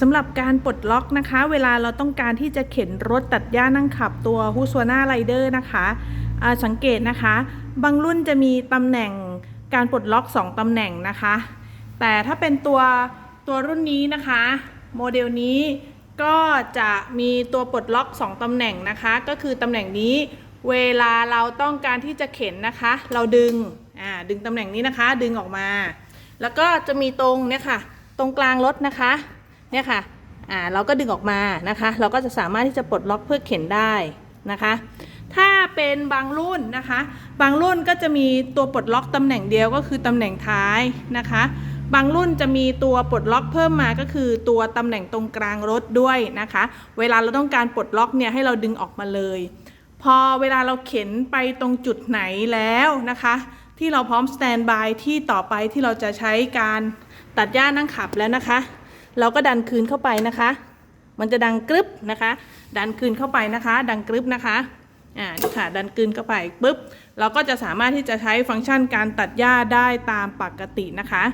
สำหรับการปลดล็อกนะคะ เวลาเราต้องการที่จะเข็นรถตัดหญ้านั่งขับตัวฮูสวนาไรเดอร์นะคะสังเกตนะคะ บางรุ่นจะมีตำแหน่งการปลดล็อก 2ตำแหน่งนะคะ แต่ถ้าเป็นตัวตัวรุ่นนี้นะคะ โมเดลนี้ก็จะมีตัวปลดล็อก 2ตำแหน่งนะคะ ก็คือตำแหน่งนี้เวลาเราต้องการที่จะเข็นนะคะ เราดึงอ่าดึงตำแหน่งนี้นะคะ ดึงออกมา แล้วก็จะมีตรงเนี่ยค่ะ ตรงกลางรถนะคะ เนี่ยค่ะอ่าเราก็ดึงออกมานะคะ เราก็จะสามารถที่จะปลดล็อกเพื่อเข็นได้นะคะ ถ้าเป็นบางรุ่นนะคะ บางรุ่นก็จะมีตัวปลดล็อกตำแหน่งเดียวก็คือตำแหน่งท้ายนะคะ บางรุ่นจะมีตัวปลดล็อกเพิ่มมาก็คือตัวตำแหน่งตรงกลางรถด้วยนะคะ เวลาเราต้องการปลดล็อกเนี่ยให้เราดึงออกมาเลย พอเวลาเราเข็นไปตรงจุดไหนแล้วนะคะ ที่เราพร้อมสแตนบายที่ต่อไปที่เราจะใช้การตัดหญ้านั่งขับแล้วนะคะ เราก็ดันคืนเข้าไปนะคะ มันจะดังกรึบนะคะ ดันคืนเข้าไปนะคะ ดังกรึบนะคะอ่านี่ค่ะดันคืนเข้าไปปุ๊บเราก็จะสามารถที่จะใช้ฟังก์ชันการตัดหญ้าได้ตามปกตินะคะ